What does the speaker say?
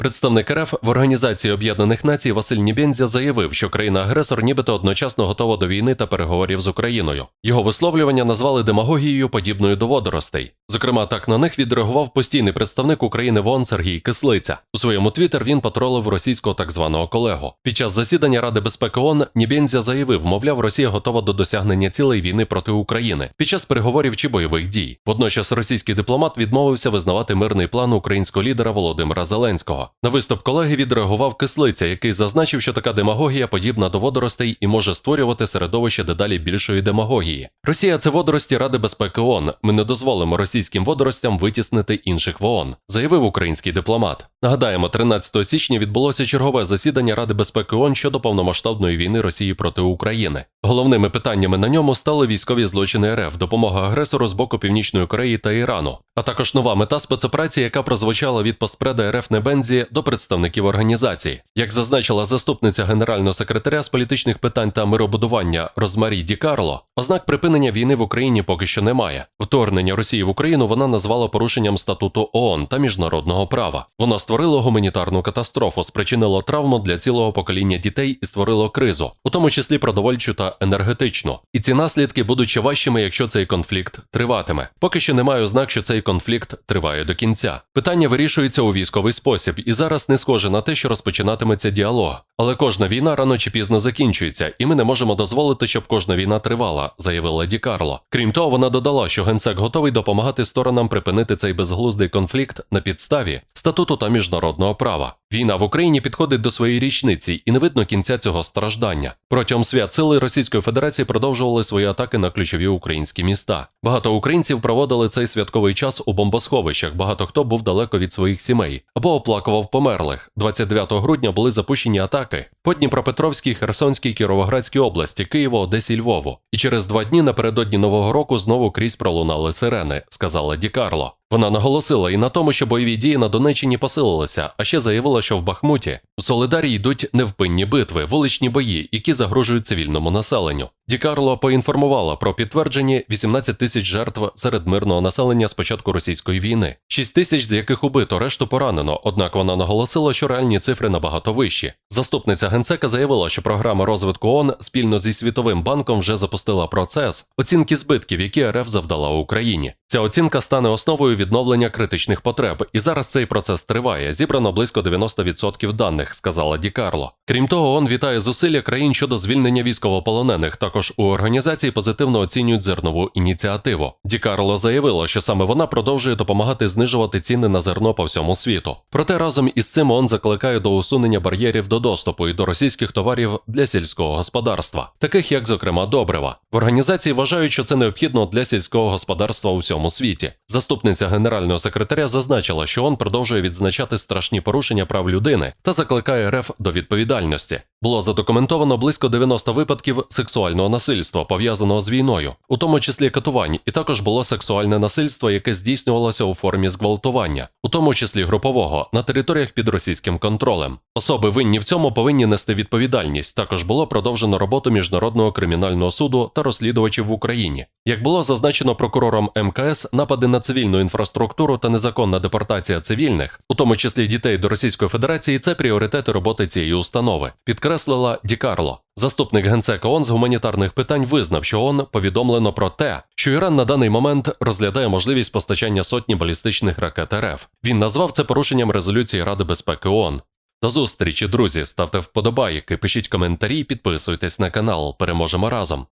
Представник РФ в Організації Об'єднаних Націй Василь Нібензя заявив, що країна-агресор нібито одночасно готова до війни та переговорів з Україною. Його висловлювання назвали демагогією, подібною до водоростей. Зокрема, так на них відреагував постійний представник України в ООН Сергій Кислиця. У своєму твіттер він потролив російського так званого колегу. Під час засідання Ради безпеки ООН Нібензя заявив, мовляв, Росія готова до досягнення цілей війни проти України під час переговорів чи бойових дій. Водночас російський дипломат відмовився визнавати мирний план українського лідера Володимира Зеленського. На виступ колеги відреагував кислиця, який зазначив, що така демагогія подібна до водоростей і може створювати середовище дедалі більшої демагогії. Росія це водорості Ради безпеки ООН. Ми не дозволимо російським водоростям витіснити інших в ООН, заявив український дипломат. Нагадаємо, 13 січня відбулося чергове засідання Ради безпеки ООН щодо повномасштабної війни Росії проти України. Головними питаннями на ньому стали військові злочини РФ, допомога агресору з боку Північної Кореї та Ірану, а також нова мета спецоперації, яка прозвучала від постпреда РФ Небензі до представників організації. Як зазначила заступниця генерального секретаря з політичних питань та миробудування Розмарі Ді Карло, ознак припинення війни в Україні поки що немає. Вторгнення Росії в Україну вона назвала порушенням статуту ООН та міжнародного права. Воно створило гуманітарну катастрофу, спричинило травму для цілого покоління дітей і створило кризу, у тому числі продовольчу та енергетичну. І ці наслідки будуть ще важчими, якщо цей конфлікт триватиме. Поки що немає ознак, що цей конфлікт триває до кінця. Питання вирішується у військовий спосіб, і зараз не схоже на те, що розпочинатиметься діалог. Але кожна війна рано чи пізно закінчується, і ми не можемо дозволити, щоб кожна війна тривала, заявила Ді Карло. Крім того, вона додала, що генсек готовий допомагати сторонам припинити цей безглуздий конфлікт на підставі статуту та міжнародного права. Війна в Україні підходить до своєї річниці, і не видно кінця цього страждання. Протягом свят сили Російської Федерації продовжували свої атаки на ключові українські міста. Багато українців проводили цей святковий час у бомбосховищах. Багато хто був далеко від своїх сімей або оплакував померлих. 29 грудня були запущені атаки по Дніпропетровській, Херсонській, Кіровоградській області, Києву, Одесі, Львову. І через два дні напередодні нового року знову крізь пролунали сирени, сказала Ді Карло. Вона наголосила і на тому, що бойові дії на Донеччині посилилися, а ще заявила, що в Бахмуті в Солидарі йдуть невпинні битви, вуличні бої, які загрожують цивільному населенню. Ді Карло поінформувала про підтверджені 18 тисяч жертв серед мирного населення з початку російської війни, 6 тисяч з яких убито, решту поранено. Однак вона наголосила, що реальні цифри набагато вищі. Заступниця генсека заявила, що програма розвитку ООН спільно зі Світовим банком вже запустила процес оцінки збитків, які РФ завдала Україні. Ця оцінка стане основою відновлення критичних потреб, і зараз цей процес триває. Зібрано близько 90% даних, сказала Ді Карло. Крім того, ООН вітає зусилля країн щодо звільнення військовополонених. Також у організації позитивно оцінюють зернову ініціативу. Ді Карло заявила, що саме вона продовжує допомагати знижувати ціни на зерно по всьому світу. Проте разом із цим ООН закликає до усунення бар'єрів до доступу і до російських товарів для сільського господарства, таких як, зокрема, добрива. В організації вважають, що це необхідно для сільського господарства у всьому світі. Заступниця генерального секретаря зазначила, що ООН продовжує відзначати страшні порушення прав людини та закликає РФ до відповідальності. Було задокументовано близько 90 випадків сексуального насильства, пов'язаного з війною, у тому числі катувань, і також було сексуальне насильство, яке здійснювалося у формі зґвалтування, у тому числі групового, на територіях під російським контролем. Особи винні в цьому повинні нести відповідальність. Також було продовжено роботу міжнародного кримінального суду та розслідувачів в Україні. Як було зазначено прокурором МКС, напади на цивільну інфраструктуру та незаконна депортація цивільних, у тому числі дітей до Російської Федерації, це пріоритети роботи цієї установи, підкреслила Ді Карло. Заступник генсека ООН з гуманітарних питань визнав, що ООН повідомлено про те, що Іран на даний момент розглядає можливість постачання сотні балістичних ракет РФ. Він назвав це порушенням резолюції Ради безпеки ООН. До зустрічі, друзі. Ставте вподобайки, пишіть коментарі, підписуйтесь на канал. Переможемо разом.